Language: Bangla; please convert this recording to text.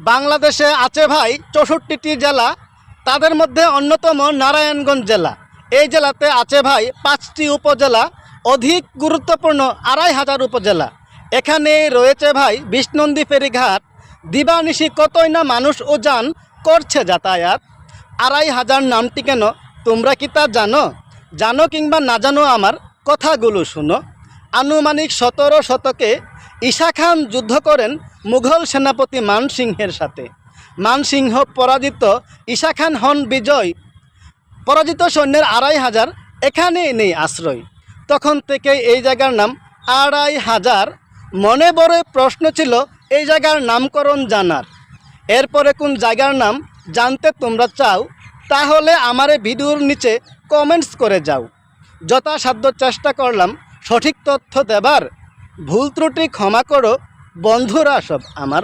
বাংলাদেশে আছে ভাই চৌষট্টিটি জেলা, তাদের মধ্যে অন্যতম নারায়ণগঞ্জ জেলা। এই জেলাতে আছে ভাই পাঁচটি উপজেলা, অধিক গুরুত্বপূর্ণ আড়াই হাজার উপজেলা। এখানে রয়েছে ভাই বিষ্ণন্দী ফেরিঘাট, দিবানিশি কতই না মানুষ ও যান করছে যাতায়াত। আড়াই হাজার নামটি কেন, তোমরা কি তা জানো? জানো কিংবা না জানো আমার কথাগুলো শুনো। আনুমানিক সতেরো শতকে ঈশা খান যুদ্ধ করেন মুঘল সেনাপতি মানসিংহের সাথে। মানসিংহ পরাজিত ঈশা খান হন বিজয়। পরাজিত সৈন্যের আড়াই হাজার এখানে নেই আশ্রয়। তখন থেকে এই জায়গার নাম আড়াই হাজার। মনে বড় প্রশ্ন ছিল, এই জায়গার নামকরণ জানার। এরপরে কোন জায়গার নাম জানতে তোমরা চাও, তাহলে আমার ভিডিওর নিচে কমেন্টস করে যাও। যথাসাধ্য চেষ্টা করলাম, সঠিক তথ্য দেবার। ভুল ত্রুটি ক্ষমা করো বন্ধুরা সব আমার